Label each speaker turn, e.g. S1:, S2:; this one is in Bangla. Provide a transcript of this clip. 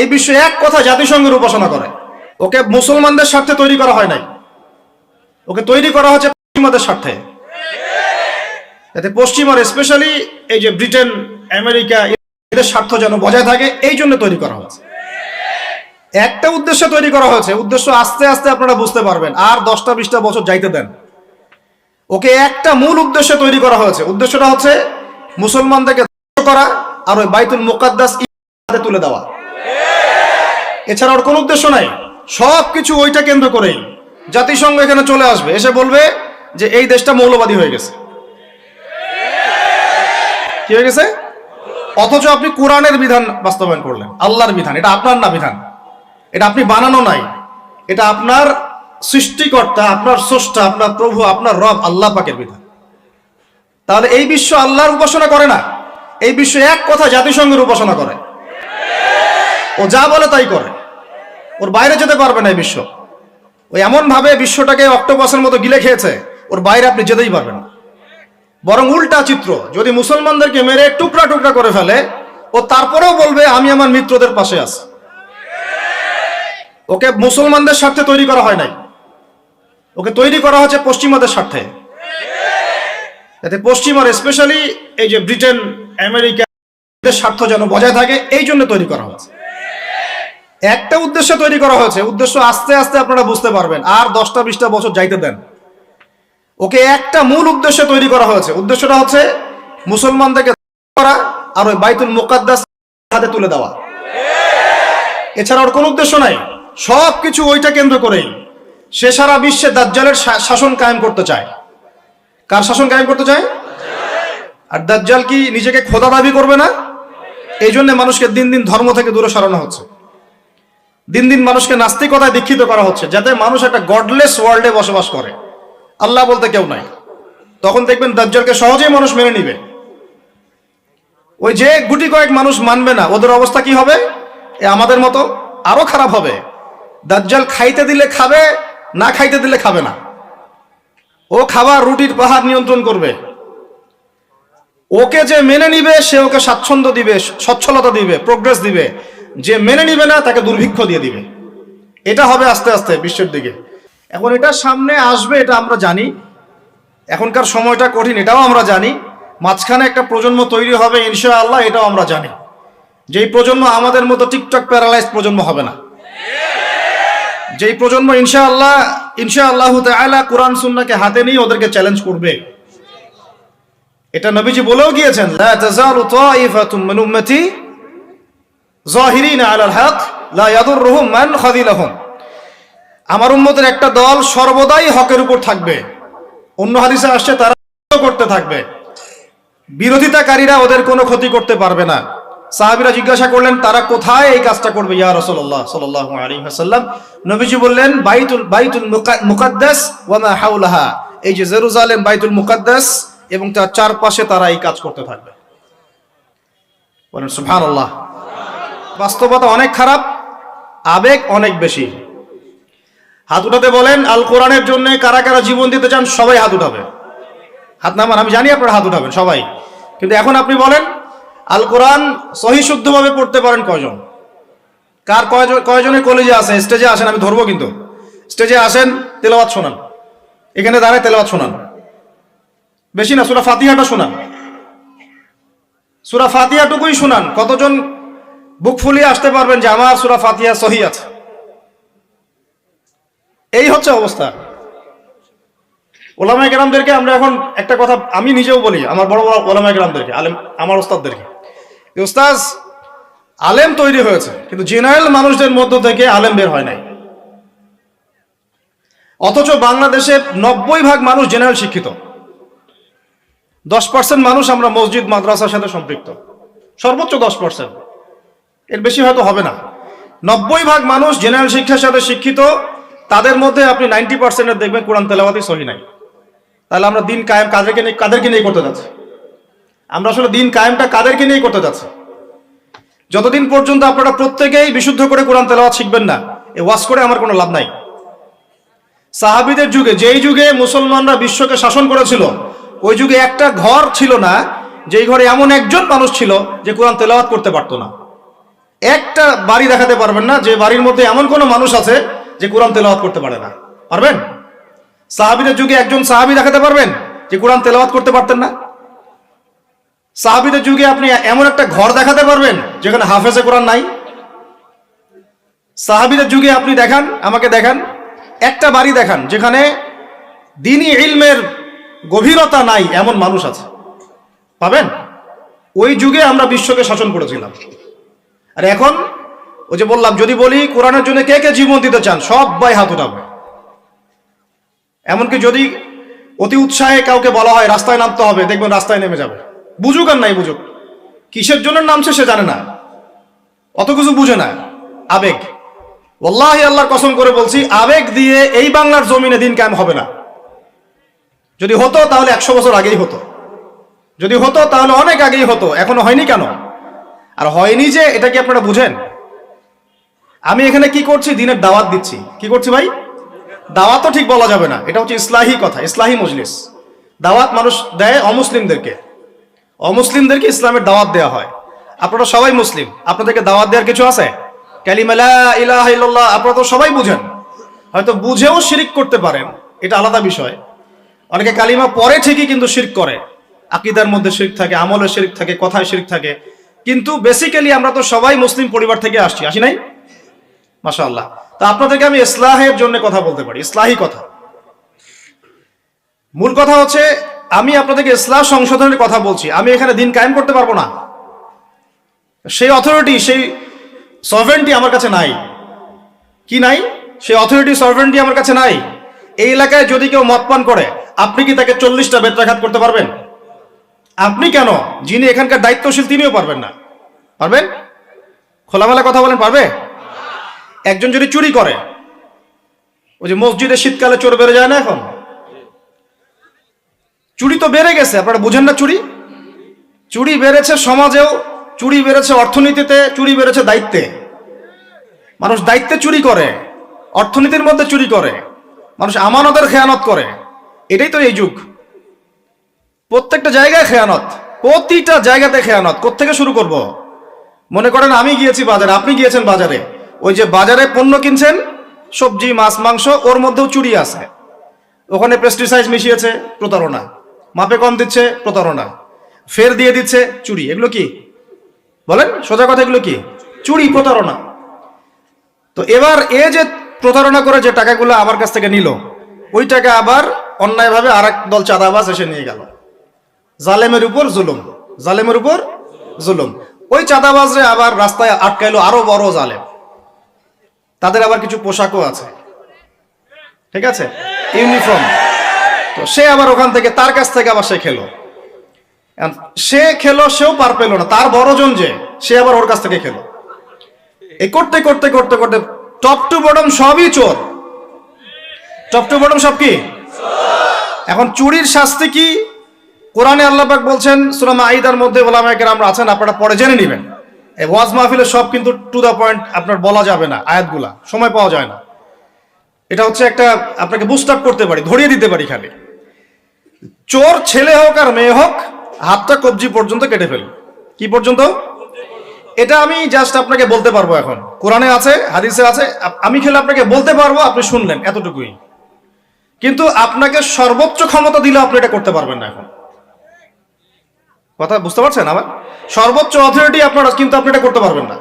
S1: এই বিশ্বে এক কথা জাতিসংঘের উপাসনা করে। ওকে মুসলমানদের স্বার্থে তৈরি করা হয় নাই। ওকে তৈরি করা হচ্ছে পশ্চিমাদের স্বার্থে। যাতে পশ্চিমার স্পেশালি এই যে ব্রিটেন, আমেরিকা, এদের স্বার্থ যেন বজায় থাকে, এই জন্য তৈরি করা হয়েছে একটা উদ্দেশ্য তৈরি করা হয়েছে। উদ্দেশ্য আস্তে আস্তে আপনারা বুঝতে পারবেন। আর দশটা বিশটা বছর যাইতে দেন। ওকে একটা মূল উদ্দেশ্য তৈরি করা হয়েছে। উদ্দেশ্যটা হচ্ছে মুসলমানদেরকে করা আর ওই বাইতুল মুকাদ্দাস তুলে দেওয়া। এছাড়া ওর কোনো উদ্দেশ্য নাই। সব কিছু ওইটা কেন্দ্র করেই জাতিসংঘ এখানে চলে আসবে। এসে বলবে যে এই দেশটা মৌলবাদী হয়ে গেছে। কি হয়ে গেছে? অথচ আপনি কোরআনের বিধান বাস্তবায়ন করলেন। আল্লাহর বিধান। এটা আপনার না বিধান। এটা আপনি বানানো নাই। এটা আপনার সৃষ্টিকর্তা, আপনার স্রষ্টা, আপনার প্রভু, আপনার রব, আল্লাহ পাকের বিধান। তাহলে এই বিশ্ব আল্লাহর উপাসনা করে না। এই বিশ্ব এক কথা জাতিসংঘের উপাসনা করে। ও যা বলে তাই করে। ওর বাইরে যেতে পারবে না এই বিশ্ব। ওই এমন ভাবে বিশ্বটাকে অক্টোপাসের মতো গিলে খেয়েছে, ওর বাইরে আপনি যেতেই পারবেন বরং উল্টা চিত্র, যদি মুসলমানদেরকে মেরে টুকরা টুকরা করে ফেলে, ও তারপরেও বলবে, আমি আমার মিত্রদের পাশে আছি। ওকে মুসলমানদের স্বার্থে তৈরি করা হয় নাই। ওকে তৈরি করা হচ্ছে পশ্চিমাদের স্বার্থে। যাতে পশ্চিমার স্পেশালি এই যে ব্রিটেন, আমেরিকা স্বার্থ যেন বজায় থাকে, এই জন্য তৈরি করা হয়েছে। একটা উদ্দেশ্য তৈরি করা হয়েছে। উদ্দেশ্য আস্তে আস্তে আপনারা বুঝতে পারবেন। আর দশটা, বিশটা বছর যাইতে দেন। ওকে, একটা মূল উদ্দেশ্য তৈরি করা হয়েছে। উদ্দেশ্যটা হচ্ছে মুসলমানদেরকে করা আর ওই বাইতুল মুকাদ্দাস হাতে তুলে দেওয়া। এছাড়া ওর কোনো উদ্দেশ্য নাই। সব কিছু ওইটা কেন্দ্র করেই সে সারা বিশ্বে দাজ্জালের শাসন কায়েম করতে চায়। কার শাসন কায়েম করতে চায়? আর দাজ্জাল কি নিজেকে খোদা দাবি করবে না? এই জন্য মানুষকে দিন দিন ধর্ম থেকে দূরে সরানো হচ্ছে। দিন দিন মানুষকে নাস্তিকতায় দীক্ষিত করা হচ্ছে, যাতে মানুষ একটা গডলেস ওয়ার্ল্ডে বসবাস করে। আল্লাহ বলতে কেউ নাই। তখন দেখবেন দাজ্জালকে সহজেই মানুষ মেনে নিবে। ওই যে গুটি কয়েক মানুষ মানবে না, ওদের অবস্থা কি হবে? এ আমাদের মতো আরও খারাপ হবে। দাজ্জাল খাইতে দিলে খাবে, না খাইতে দিলে খাবে না। ও খাবার রুটির পাহাড় নিয়ন্ত্রণ করবে। ওকে যে মেনে নিবে, সে ওকে স্বাচ্ছন্দ্য দিবে সচ্ছলতা দিবে প্রোগ্রেস দিবে। যে মেনে নিবে না, তাকে দুর্ভিক্ষ দিয়ে দিবে। এটা হবে আস্তে আস্তে বিশ্বের দিকে। এখন এটা সামনে আসবে, এটা আমরা জানি। এখনকার সময়টা কঠিন, এটাও আমরা জানি। মাঝখানে একটা প্রজন্ম তৈরি হবে ইনশা আল্লাহ এটাও আমরা জানি। যেই প্রজন্ম আমাদের মতো টিকটক প্যারালাইজ প্রজন্ম হবে না। যেই প্রজন্ম ইনশা ইনশাআল্লাহ ইনশাআল্লাহ তাআলা কোরআন সুন্নাকে হাতে নিয়ে ওদেরকে চ্যালেঞ্জ করবে। এটা নবীজি বলেও গিয়েছেন জাহিরিনা আমার উম্মতের একটা দল সর্বদাই হকের উপর থাকবে। অন্য হাদিসে আসছে, তারা করতে থাকবে। বিরোধিতাকারীরা ওদের কোনো ক্ষতি করতে পারবে না। সাহাবিরা জিজ্ঞাসা করলেন, তারা কোথায় এই কাজটা করবে? ইয়া রাসূলুল্লাহ সাল্লাল্লাহু আলাইহি ওয়াসাল্লাম। নবীজি বললেন, বাইতুল বাইতুল মুকা- মুকাদ্দাস ওয়া মা হাওলাহা। এই যে জেরুজালেম, বাইতুল মুকাদ্দাস এবং তার চারপাশে তারা এই কাজ করতে থাকবে। বলেন, সুবহানাল্লাহ। বাস্তবতা অনেক খারাপ, আবেগ অনেক বেশি। হাত উঠাতে বলেন, আল কোরআনের জন্য কারা কারা জীবন দিতে চান, সবাই হাত উঠাবে। হাত নামান, আমি জানি আপনারা হাত উঠাবেন, সবাই। কিন্তু এখন আপনি বলেন, আল কোরআন সহি শুদ্ধভাবে পড়তে পারেন কয়জন? কার কয়জন কয়জনের কলেজে আছে? স্টেজে আসেন, আমি ধরবো কিন্তু। স্টেজে আসেন, তেলাওয়াত শোনান। এখানে দাঁড়ায় তেলাওয়াত শোনান। বেশি না, সুরা ফাতিহাটা শোনান। সুরা ফাতিহাটুকুই শোনান। কতজন বুক ফুলিয়ে আসতে পারবেন যে আমার সুরা ফাতিয়া সহি আছে। এই হচ্ছে অবস্থা। ওলামাই গ্রামদেরকে আমরা এখন একটা কথা আমি নিজেও বলি, আমার বড় বড় ওলামাই কেরামদেরকে, আলেম, আমার ওস্তাদদেরকে। ওস্তাজ আলেম তৈরি হয়েছে, কিন্তু জেনারেল মানুষদের মধ্য থেকে আলেম বের হয় নাই। অথচ বাংলাদেশে নব্বই ভাগ মানুষ জেনারেল শিক্ষিত। দশ পার্সেন্ট মানুষ আমরা মসজিদ, মাদ্রাসার সাথে সম্পৃক্ত। সর্বোচ্চ দশ পার্সেন্ট। এর বেশি হয়তো হবে না। নব্বই ভাগ মানুষ জেনারেল শিক্ষার সাথে শিক্ষিত, তাদের মধ্যে আপনি নাইনটি পার্সেন্টের দেখবেন কোরআন তেলাওয়াতি সহি নাই। তাহলে আমরা দিন কায়েম কাদেরকে নিয়ে কাদেরকে নিয়ে করতে যাচ্ছি? আমরা আসলে দিন কায়েমটা কাদেরকে নিয়ে করতে যাচ্ছি? যতদিন পর্যন্ত আপনারা প্রত্যেকেই বিশুদ্ধ করে কোরআন তেলাওয়াত শিখবেন না, এ ওয়াশ করে আমার কোনো লাভ নাই। সাহাবিদের যুগে, যেই যুগে মুসলমানরা বিশ্বকে শাসন করেছিল, ওই যুগে একটা ঘর ছিল না, যেই ঘরে এমন একজন মানুষ ছিল যে কোরআন তেলাওয়াত করতে পারতো না। একটা বাড়ি দেখাতে পারবেন না, যে বাড়ির মধ্যে এমন কোনো মানুষ আছে যে কোরআন তেলাওয়াত করতে পারে না। পারবেন? সাহাবিদের যুগে একজন সাহাবি দেখাতে পারবেন যে কোরআন তেলাওয়াত করতে পারতেন না? সাহাবিদের যুগে আপনি এমন একটা ঘর দেখাতে পারবেন যেখানে হাফেজে কোরআন নাই? সাহাবিদের যুগে আপনি দেখান, আমাকে দেখান, একটা বাড়ি দেখান যেখানে দিনই ইলমের গভীরতা নাই, এমন মানুষ আছে। পাবেন? ওই যুগে আমরা বিশ্বকে শাসন করেছিলাম। আর এখন ওই যে বললাম, যদি বলি কোরআনের জন্য কে কে জীবন দিতে চান সবাই হাত উঠাবে। এমনকি যদি অতি উৎসাহে কাউকে বলা হয়, রাস্তায় নামতে হবে, দেখবেন রাস্তায় নেমে যাবে। বুঝুক আর নাই বুঝুক, কিসের জন্য নামছে সে জানে না। অত কিছু বুঝে না। আবেগ। ওল্লাহি আল্লাহর কসম করে বলছি, আবেগ দিয়ে এই বাংলার জমিনে দিন কায়েম হবে না। যদি হতো তাহলে একশো বছর আগেই হতো। যদি হতো তাহলে অনেক আগেই হতো, এখনও হয়নি কেন? আর হয়নি যে, এটা কি আপনারা বুঝেন? আমি এখানে কি করছি? দিনের দাওয়াত দিচ্ছি। কি করছি ভাই? দাওয়াত তো ঠিক বলা যাবে না। এটা হচ্ছে ইসলাহি কথা, ইসলাহি মজলিস। দাওয়াত মানুষ দেয় অমুসলিমদেরকে। অমুসলিমদেরকে ইসলামের দাওয়াত দেওয়া হয়। আপনারা সবাই মুসলিম। আপনাদেরকে দাওয়াত দেওয়ার কিছু আছে? ক্যালিমালা ইলাহ ইল্লাল্লাহ, আপনারা তো সবাই বুঝেন। হয়তো বুঝেও শিরিক করতে পারেন। এটা আলাদা বিষয়। অনেকে কালিমা পরে ঠিকই কিন্তু শিরক করে। আকিদার মধ্যে শিরক থাকে আমলের শিরক থাকে, কথায় শিরক থাকে। কিন্তু বেসিক্যালি আমরা তো সবাই মুসলিম পরিবার থেকে আসছি, আসি নাই? মাশা আল্লাহ তা আপনাদেরকে আমি ইসলাহের জন্য কথা বলতে পারি, ইসলাহি কথা। মূল কথা হচ্ছে, আমি আপনাদেরকে ইসলাহ সংশোধনের কথা বলছি, আমি এখানে দিন কায়েম করতে পারব না। সেই অথরিটি সেই সভেন্টি আমার কাছে নাই। কি নাই? সেই অথরিটি সভেন্টি আমার কাছে নাই। এই এলাকায় যদি কেউ মদ পান করে, আপনি কি তাকে চল্লিশটা বেত্রাঘাত করতে পারবেন? আপনি কেন? যিনি এখানকার দায়িত্বশীল, তিনিও পারবেন না। পারবেন? খোলামেলা কথা বলেন, পারবে? একজন যদি চুরি করে, ওই যে মসজিদে শীতকালে চোর বেড়ে যায় না এখন? চুরি তো বেড়ে গেছে, আপনারা বুঝেন না চুরি? চুরি বেড়েছে সমাজেও, চুরি বেড়েছে অর্থনীতিতে, চুরি বেড়েছে দায়িত্বে। মানুষ দায়িত্বে চুরি করে, অর্থনীতির মধ্যে চুরি করে, মানুষ আমানতের খেয়ানত করে। এটাই তো এই যুগ। প্রত্যেকটা জায়গায় খেয়ানত, প্রতিটা জায়গাতে খেয়ানত। কোত্থেকে শুরু করব? মনে করেন আমি গিয়েছি বাজারে, আপনি গিয়েছেন বাজারে। ওই যে বাজারে পণ্য কিনছেন, সবজি, মাছ, মাংস, ওর মধ্যেও চুরি আছে। ওখানে পেস্টিসাইড মিশিয়েছে, প্রতারণা। মাপে কম দিচ্ছে, প্রতারণা। ফের দিয়ে দিচ্ছে, চুরি। এগুলো কি? বলেন, সোজা কথা এগুলো কি? চুরি, প্রতারণা। তো এবার এ যে প্রতারণা করে যে টাকাগুলো আমার কাছ থেকে নিল, ওই টাকা আবার অন্যায়ভাবে আর এক দল চাঁদাবাজ এসে নিয়ে গেল। জালেমের উপর জুলুম, জালেমের উপর জুলুম। ওই চাঁদাবাজরে আবার রাস্তায় আটকাইলো আরও বড় জালেম। তাদের আবার কিছু পোশাকও আছে। ঠিক আছে? ইউনিফর্ম। তো সে আবার ওখান থেকে, তার কাছ থেকে আবার সে খেলো। সে খেলো, সেও পার পেল না। তার বড়জন যে, সে আবার ওর কাছ থেকে খেলো। এই করতে করতে করতে করতে টপ টু বটম সবই চোর। টপ টু বটম সব কি? এখন চুরির শাস্তি কি? কোরআনে আল্লাপাক বলছেন সুরামা আইদার মধ্যে ওলামায়কের আমরা আছেন, আপনারা পরে জেনে নেবেন। এই ওয়াজ মাহফিলে সব কিন্তু টু দ্য পয়েন্ট আপনার বলা যাবে না, আয়াতগুলা, সময় পাওয়া যায় না। এটা হচ্ছে একটা, আপনাকে বুস্ট আপ করতে পারি, ধরিয়ে দিতে পারি খালি। চোর ছেলে হোক আর মেয়ে হোক, হাতটা কবজি পর্যন্ত কেটে ফেল কি পর্যন্ত? এটা আমি জাস্ট আপনাকে বলতে পারব এখন। কোরআনে আছে, হাদিসে আছে আমি খেলে আপনাকে বলতে পারব, আপনি শুনলেন, এতটুকুই। কিন্তু আপনাকে সর্বোচ্চ ক্ষমতা দিলে আপনি এটা করতে পারবেন না এখন। কথা বুঝতে পারছেন আমার সর্বোচ্চ অথরিটি আপনারা কিন্তু আপনি এটা করতে পারবেন না।